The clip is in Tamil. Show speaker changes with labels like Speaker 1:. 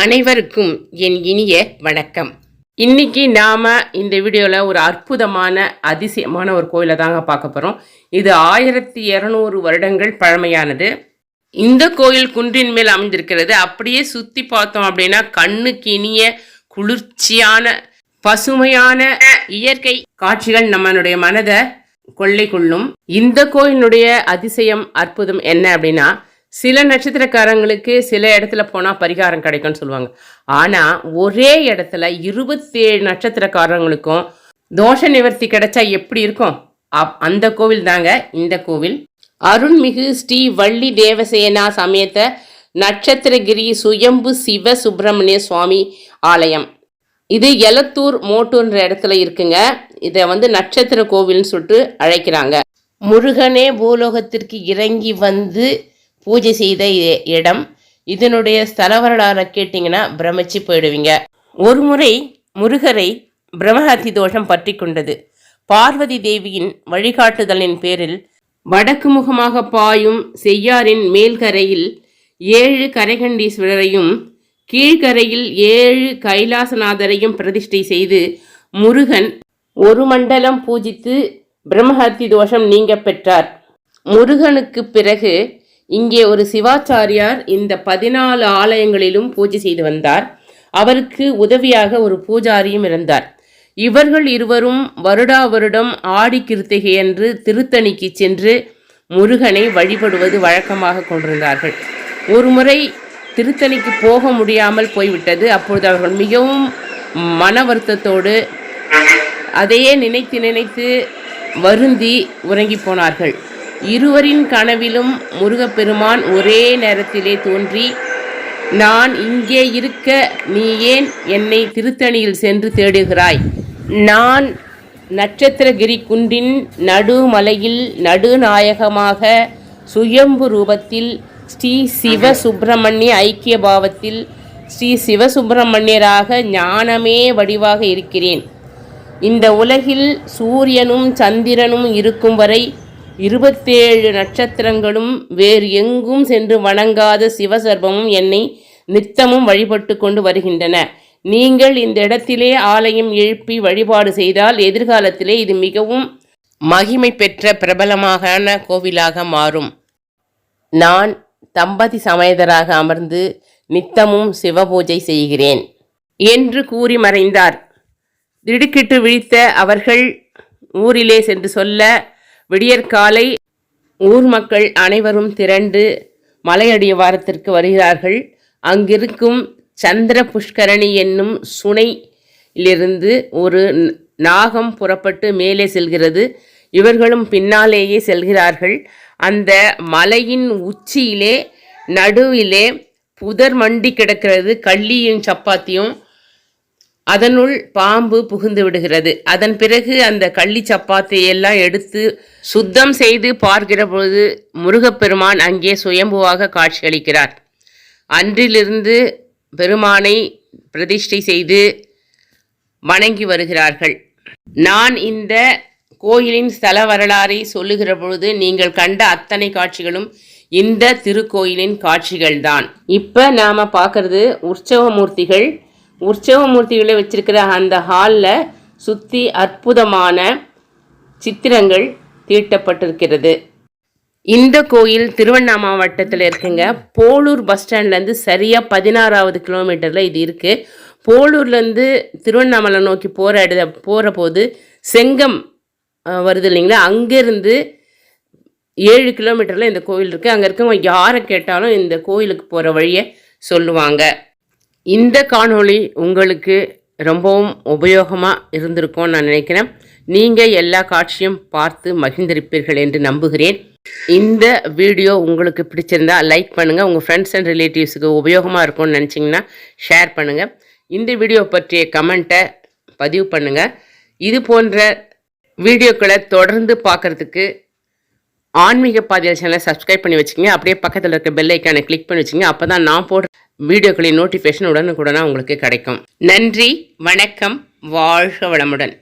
Speaker 1: அனைவருக்கும் என் இனிய வணக்கம். இன்னைக்கு நாம இந்த வீடியோவில் ஒரு அற்புதமான அதிசயமான ஒரு கோயிலை தாங்க பார்க்க போகிறோம் இது ஆயிரத்தி இரநூறு வருடங்கள் பழமையானது. இந்த கோயில் குன்றின் மேல் அமைந்திருக்கிறது. அப்படியே சுற்றி பார்த்தோம் அப்படின்னா கண்ணுக்கு இனிய குளிர்ச்சியான பசுமையான இயற்கை காட்சிகள் நம்மளுடைய மனதை கொள்ளை கொள்ளும். இந்த கோயிலுடைய அதிசயம் அற்புதம் என்ன அப்படின்னா சில நட்சத்திரக்காரங்களுக்கு சில இடத்துல போனால் பரிகாரம் கிடைக்கும்னு சொல்லுவாங்க. ஆனால் ஒரே இடத்துல இருபத்தேழு நட்சத்திரக்காரங்களுக்கும் தோஷ நிவர்த்தி கிடைச்சா எப்படி இருக்கும்? அப் அந்த கோவில் தாங்க இந்த கோவில். அருள்மிகு ஸ்ரீ வள்ளி தேவசேனா சமேத நட்சத்திரகிரி சுயம்பு சிவ சுப்பிரமணிய சுவாமி ஆலயம். இது எலத்தூர் மோட்டூர்ன்ற இடத்துல இருக்குங்க. இதை வந்து நட்சத்திர கோவில்னு சொல்லிட்டு அழைக்கிறாங்க. முருகனே பூலோகத்திற்கு இறங்கி வந்து பூஜை செய்த இடம். இதனுடைய ஸ்தல வரலாறு கேட்டிங்கன்னா பிரமிச்சு போயிடுவீங்க. ஒரு முறை முருகரை பிரம்மஹத்தி தோஷம் பற்றி கொண்டது. பார்வதி தேவியின் வழிகாட்டுதலின் பேரில் வடக்கு முகமாக பாயும் செய்யாரின் மேல்கரையில் ஏழு கரைகண்டீஸ்வரரையும் கீழ்கரையில் ஏழு கைலாசநாதரையும் பிரதிஷ்டை செய்து முருகன் ஒரு மண்டலம் பூஜித்து பிரம்மஹத்தி தோஷம் நீங்க பெற்றார். முருகனுக்கு பிறகு இங்கே ஒரு சிவாச்சாரியார் இந்த பதினாலு ஆலயங்களிலும் பூஜை செய்து வந்தார். அவருக்கு உதவியாக ஒரு பூஜாரியும் இருந்தார். இவர்கள் இருவரும் வருடா வருடம் ஆடி கிருத்திகை என்று திருத்தணிக்கு சென்று முருகனை வழிபடுவது வழக்கமாக கொண்டிருந்தார்கள். ஒருமுறை திருத்தணிக்கு போக முடியாமல் போய்விட்டது. அப்பொழுது அவர்கள் மிகவும் மன வருத்தத்தோடு அதையே நினைத்து நினைத்து வருந்தி உறங்கி போனார்கள். இருவரின் கனவிலும் முருகப்பெருமான் ஒரே நேரத்திலே தோன்றி நான் இங்கே இருக்க நீ ஏன் என்னை திருத்தணியில் சென்று தேடுகிறாய்? நான் நட்சத்திரகிரி குன்றின் நடுமலையில் நடுநாயகமாக சுயம்பு ரூபத்தில் ஸ்ரீ சிவ சுப்பிரமணிய ஐக்கிய பாவத்தில் ஸ்ரீ சிவசுப்பிரமணியராக ஞானமே வடிவாக இருக்கிறேன். இந்த உலகில் சூரியனும் சந்திரனும் இருக்கும் வரை இருபத்தேழு நட்சத்திரங்களும் வேறு எங்கும் சென்று வணங்காத சிவசர்பமும் என்னை நித்தமும் வழிபட்டு கொண்டு வருகின்றன. நீங்கள் இந்த இடத்திலே ஆலயம் எழுப்பி வழிபாடு செய்தால் எதிர்காலத்திலே இது மிகவும் மகிமை பெற்ற பிரபலமான கோவிலாக மாறும். நான் தம்பதி சமேதராக அமர்ந்து நித்தமும் சிவபூஜை செய்கிறேன் என்று கூறி மறைந்தார். திடுக்கிட்டு விழித்த அவர்கள் ஊரிலே சென்று சொல்ல விடியற்காலை ஊர் மக்கள் அனைவரும் திரண்டு மலையடிய வாரத்திற்கு வருகிறார்கள். அங்கிருக்கும் சந்திர புஷ்கரணி என்னும் சுனையிலிருந்து ஒரு நாகம் புறப்பட்டு மேலே செல்கிறது. இவர்களும் பின்னாலேயே செல்கிறார்கள். அந்த மலையின் உச்சியிலே நடுவிலே புதர் மண்டி கிடக்கிறது. கள்ளியும் சப்பாத்தியும் அதனுள் பாம்பு புகுந்து விடுகிறது. அதன் பிறகு அந்த கள்ளி சப்பாத்தை எல்லாம் எடுத்து சுத்தம் செய்து பார்க்கிற பொழுது முருகப்பெருமான் அங்கே சுயம்புவாக காட்சியளிக்கிறார். அன்றிலிருந்து பெருமானை பிரதிஷ்டை செய்து வணங்கி வருகிறார்கள். நான் இந்த கோயிலின் ஸ்தல வரலாறை சொல்லுகிற பொழுது நீங்கள் கண்ட அத்தனை காட்சிகளும் இந்த திருக்கோயிலின் காட்சிகள்தான். இப்போ நாம் பார்க்கறது உற்சவ மூர்த்திகள் உற்சவ மூர்த்திகளை வச்சிருக்கிற அந்த ஹாலில் சுற்றி அற்புதமான சித்திரங்கள் தீட்டப்பட்டிருக்கிறது. இந்த கோயில் திருவண்ணாமலை மாவட்டத்தில் இருக்குங்க. போலூர் பஸ் ஸ்டாண்ட்லேருந்து சரியாக பதினாறாவது கிலோமீட்டரில் இது இருக்குது போலூர்லேருந்து திருவண்ணாமலை நோக்கி போகிற இட போகிற போது செங்கம் வருது இல்லைங்களா? அங்கேருந்து ஏழு கிலோமீட்டரில் இந்த கோயில் இருக்குது அங்கே இருக்கவங்க யாரை கேட்டாலும் இந்த கோயிலுக்கு போகிற வழியை சொல்லுவாங்க. இந்த காணொளி உங்களுக்கு ரொம்பவும் உபயோகமாக இருந்திருக்கும்னு நான் நினைக்கிறேன். நீங்கள் எல்லா காட்சியும் பார்த்து மகிழ்ந்திருப்பீர்கள் என்று நம்புகிறேன். இந்த வீடியோ உங்களுக்கு பிடிச்சிருந்தா லைக் பண்ணுங்கள் உங்கள் ஃப்ரெண்ட்ஸ் அண்ட் ரிலேட்டிவ்ஸுக்கு உபயோகமாக இருக்கும்னு நினச்சிங்கன்னா ஷேர் பண்ணுங்கள் இந்த வீடியோ பற்றிய கமெண்ட்டை பதிவு பண்ணுங்கள் இது போன்ற வீடியோக்களை தொடர்ந்து பார்க்குறதுக்கு ஆன்மீக பாதையில் சேனலை சப்ஸ்கிரைப் பண்ணி வச்சுக்கோங்க. அப்படியே பக்கத்தில் இருக்க பெல் ஐக்கானை கிளிக் பண்ணி வச்சுங்க அப்போ தான் நான் போடுற வீடியோக்களின் நோட்டிஃபிகேஷன் உடனுக்குடனாக உங்களுக்கு கிடைக்கும். நன்றி வணக்கம் வாழ்க வளமுடன்.